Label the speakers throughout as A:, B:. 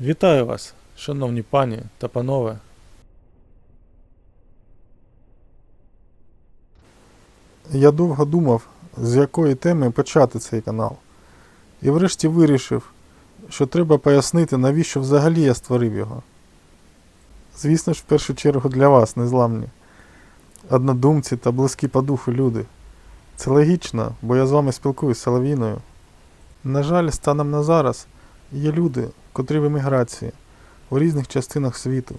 A: Вітаю вас, шановні пані та панове.
B: Я довго думав, з якої теми почати цей канал. І врешті вирішив, що треба пояснити, навіщо взагалі я створив його. Звісно ж, в першу чергу для вас, незламні. Однодумці та близькі по духу люди. Це логічно, бо я з вами спілкуюсь солов'їною. На жаль, станом на зараз є люди, котрі в еміграції у різних частинах світу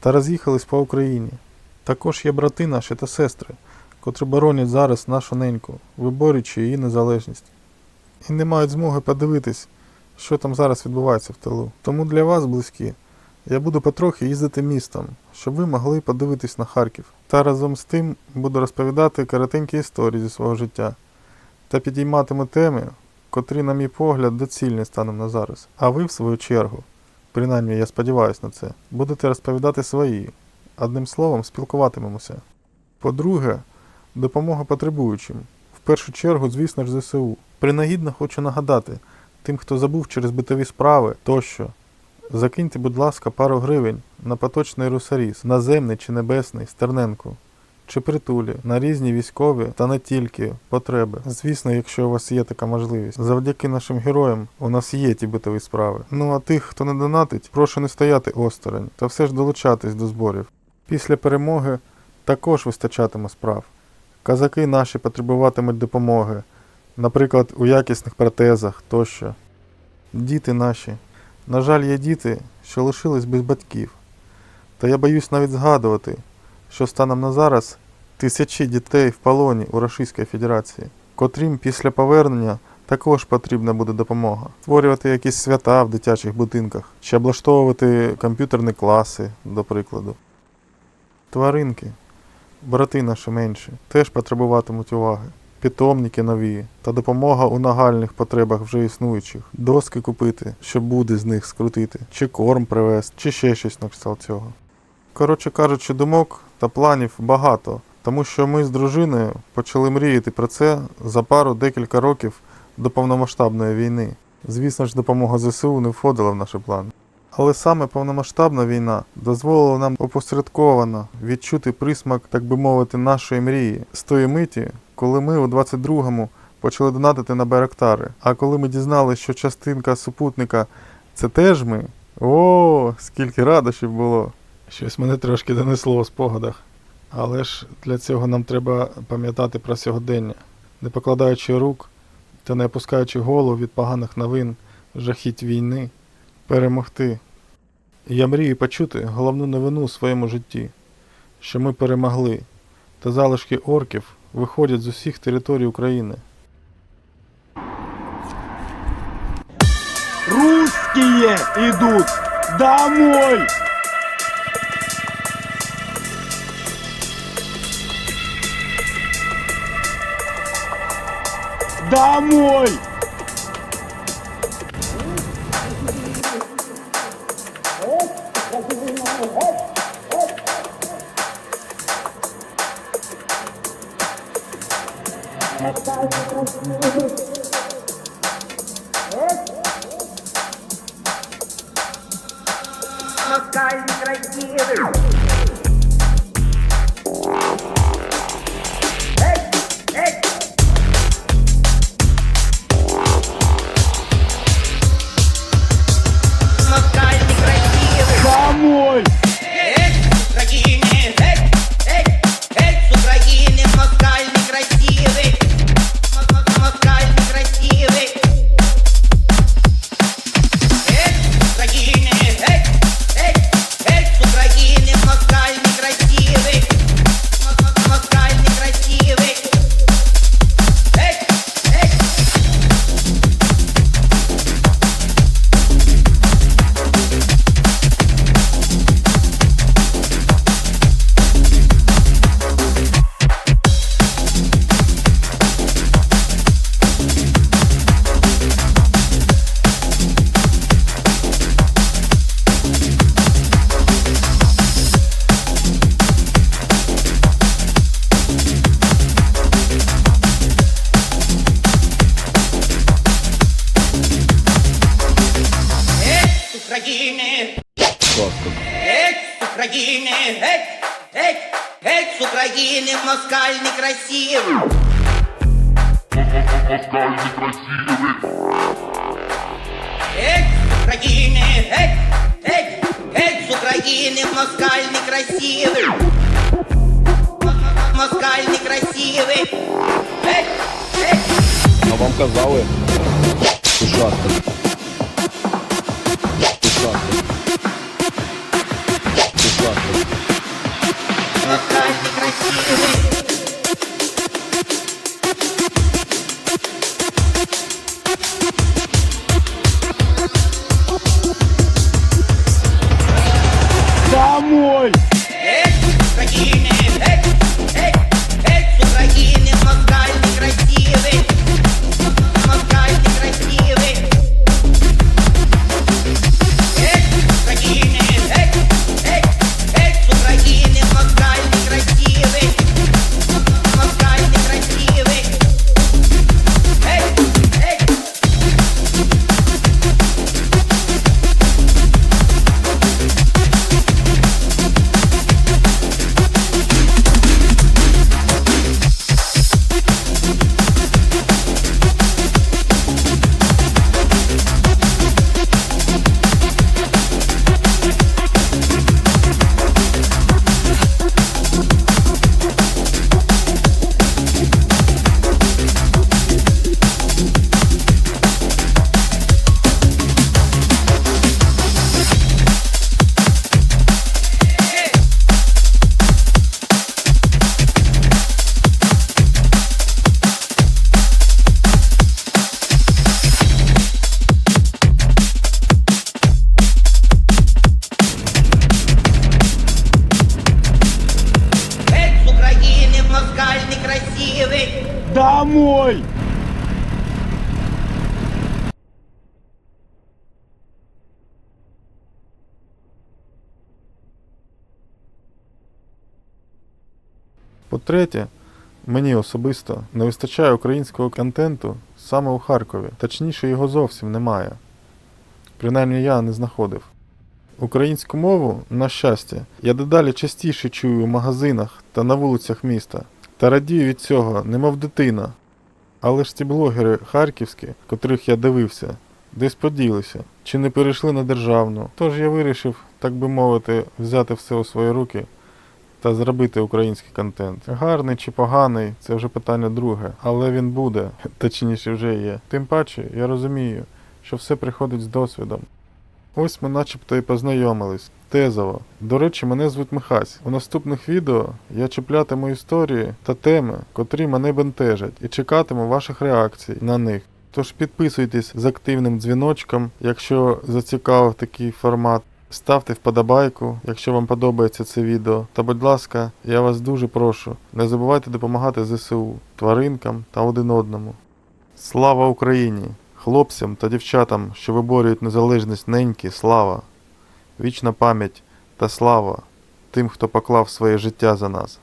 B: та роз'їхались по Україні. Також є брати наші та сестри, котрі боронять зараз нашу неньку, виборюючи її незалежність. І не мають змоги подивитись, що там зараз відбувається в тилу. Тому для вас, близькі, я буду потрохи їздити містом, щоб ви могли подивитись на Харків. Та разом з тим буду розповідати коротенькі історії зі свого життя та підійматиму теми, котрі, на мій погляд, доцільні станом на зараз. А ви, в свою чергу, принаймні я сподіваюся на це, будете розповідати свої. Одним словом, спілкуватимемося. По-друге, допомога потребуючим. В першу чергу, звісно ж, ЗСУ. Принагідно хочу нагадати тим, хто забув через битові справи тощо. Закиньте, будь ласка, пару гривень на поточний русаріс, наземний чи небесний, стерненку, чи притулі, на різні військові та не тільки потреби. Звісно, якщо у вас є така можливість. Завдяки нашим героям у нас є ті битові справи. Ну а тих, хто не донатить, прошу не стояти осторонь та все ж долучатись до зборів. Після перемоги також вистачатиме справ. Казаки наші потребуватимуть допомоги, наприклад, у якісних протезах тощо. Діти наші. На жаль, є діти, що лишились без батьків. Та я боюсь навіть згадувати, що станом на зараз тисячі дітей в полоні у Російській Федерації, котрим після повернення також потрібна буде допомога. Створювати якісь свята в дитячих будинках, чи облаштовувати комп'ютерні класи, до прикладу. Тваринки, брати наші менші, теж потребуватимуть уваги. Питомники нові та допомога у нагальних потребах вже існуючих, доски купити, щоб буде з них скрутити, чи корм привезти, чи ще щось на кшталт цього. Коротше кажучи, думок та планів багато, тому що ми з дружиною почали мріяти про це за пару декілька років до повномасштабної війни. Звісно ж, допомога ЗСУ не входила в наші плани. Але саме повномасштабна війна дозволила нам опосередковано відчути присмак, так би мовити, нашої мрії з тої миті, коли ми у 22-му почали донатити на Байрактари. А коли ми дізналися, що частинка супутника це теж ми. О, скільки радощів було! Щось мене трошки донесло у спогадах. Але ж для цього нам треба пам'ятати про сьогодення, не покладаючи рук та не опускаючи голову від поганих новин, жахіть війни, перемогти. Я мрію почути головну новину у своєму житті, що ми перемогли, та залишки орків виходять з усіх територій України.
C: Русские идут домой! Домой!
D: москальный красивый. Москаль некрасивий. Геть з України, геть, геть, геть з України, москаль некрасивий. Москаль некрасивий. Геть, геть.
E: А вам казали? Ужасно. Ужасно. Ужасно.
D: Москаль некрасивый.
C: Домой!
B: По-третє, мені особисто не вистачає українського контенту саме у Харкові. Точніше, його зовсім немає. Принаймні я не знаходив. Українську мову, на щастя, я дедалі частіше чую у магазинах та на вулицях міста. Та радію від цього, немов дитина. Але ж ті блогери харківські, котрих я дивився, десь поділися, чи не перейшли на державну. Тож я вирішив, так би мовити, взяти все у свої руки та зробити український контент. Гарний чи поганий, це вже питання друге, але він буде, точніше вже є. Тим паче, я розумію, що все приходить з досвідом. Ось ми начебто і познайомились. Тезово. До речі, мене звуть Михась. У наступних відео я чіплятиму історії та теми, котрі мене бентежать, і чекатиму ваших реакцій на них. Тож підписуйтесь з активним дзвіночком, якщо зацікавив такий формат. Ставте вподобайку, якщо вам подобається це відео. Та будь ласка, я вас дуже прошу, не забувайте допомагати ЗСУ, тваринкам та один одному. Слава Україні! Хлопцям та дівчатам, що виборюють незалежність неньки, слава! Вічна пам'ять та слава тим, хто поклав своє життя за нас,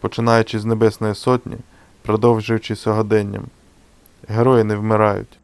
B: починаючи з Небесної Сотні, продовжуючи сьогоденням. Герої не вмирають.